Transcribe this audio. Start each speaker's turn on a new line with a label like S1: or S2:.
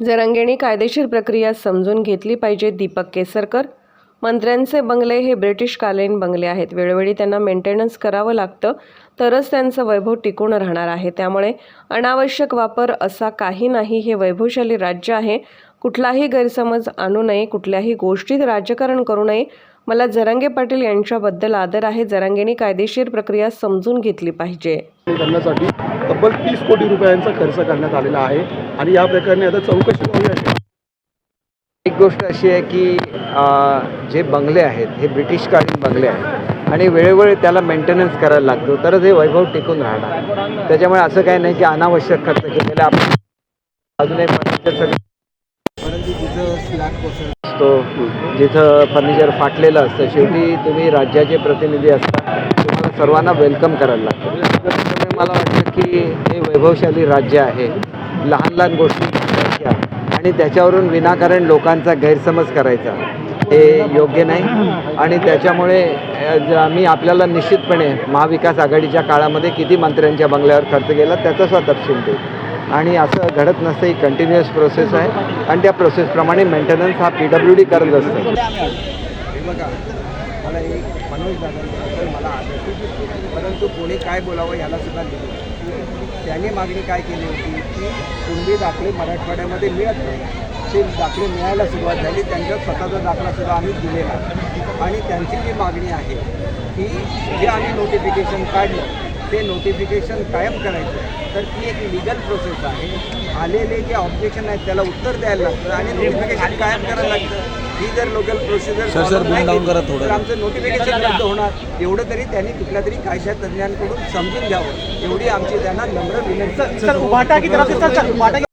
S1: जरांगेणी कायदेशीर प्रक्रिया समजून घेतली पाहिजे दीपक केसरकर. मंत्र्यांचे बंगले हे ब्रिटिशकालीन बंगले आहेत. वेळोवेळी त्यांना मेंटेनन्स करावं लागतं तरच त्यांचं वैभव टिकून राहणार आहे. त्यामुळे अनावश्यक वापर असा काही नाही हे वैभवशाली राज्य आहे. कुठलाही गैरसमज आणू नये कुठल्याही गोष्टीत राजकारण करू नये. मला जरांगे पाटील यांच्याबद्दल आदर आहे. जरांगेणी कायदेशीर प्रक्रिया समजून घेतली पाहिजे.
S2: करण्यासाठी तब्बल तीस कोटी रुपयांचा खर्च करण्यात आलेला आहे. आणि या प्रकरणी आता चौकशी व्हावी अशी
S3: एक गोष्ट अशी आहे की जे बंगले आहेत हे ब्रिटिशकालीन बंगले आहेत आणि वेळोवेळी त्याला मेंटेनन्स करायला लागतो तरच हे वैभव टिकून राहणार. त्याच्यामुळे असं काही नाही की अनावश्यक खर्च केलेला आपण अजूनही फर्निचर असतो जिथं फर्निचर फाटलेलं असतं शेवटी तुम्ही राज्याचे प्रतिनिधी असता तुम्हाला सर्वांना वेलकम करायला लागतं. त्यामुळे मला वाटतं की हे वैभवशाली राज्य आहे. लहान लहान गोष्टी आणि त्याच्यावरून विनाकारण लोकांचा गैरसमज करायचा. हे योग्य नाही. आणि त्याच्यामुळे मी ज- आपल्याला निश्चितपणे महाविकास आघाडीच्या काळामध्ये किती मंत्र्यांच्या बंगल्यावर खर्च केला त्याचा सुद्धा तपशील देईल. आणि असं घडत नसतं ही कंटिन्युअस प्रोसेस आहे. आणि त्या प्रोसेसप्रमाणे मेंटेनन्स हा पी डब्ल्यू डी करत असतो.
S4: बघा मला एक मनोज दादांबद्दल मला आदर परंतु कोणी काय बोलावं याला सुद्धा त्याने मागणी काय केली होती? की कुणबी दाखले मराठवाड्यामध्ये मिळत नाही. ते दाखले मिळायला सुरुवात झाली त्यांचा स्वतःचा दाखलासुद्धा आम्ही दिलेला. आणि त्यांची जी मागणी आहे की जे आम्ही नोटिफिकेशन काढलं ते नोटिफिकेशन कायम करायचं. तर ती एक लिगल प्रोसेस आहे. आलेले जे ऑब्जेक्शन आहेत त्याला उत्तर द्यायला लागतं आणि नोटिफिकेशन कायम करायला लागतं. ही जर लोकल प्रोसिजर तर आमचं नोटिफिकेशन रद्द होणार. एवढं तरी त्यांनी कुठल्या तरी कायद्या तज्ज्ञांकडून समजून घ्यावं. एवढी आमची त्यांना नम्र विनंती.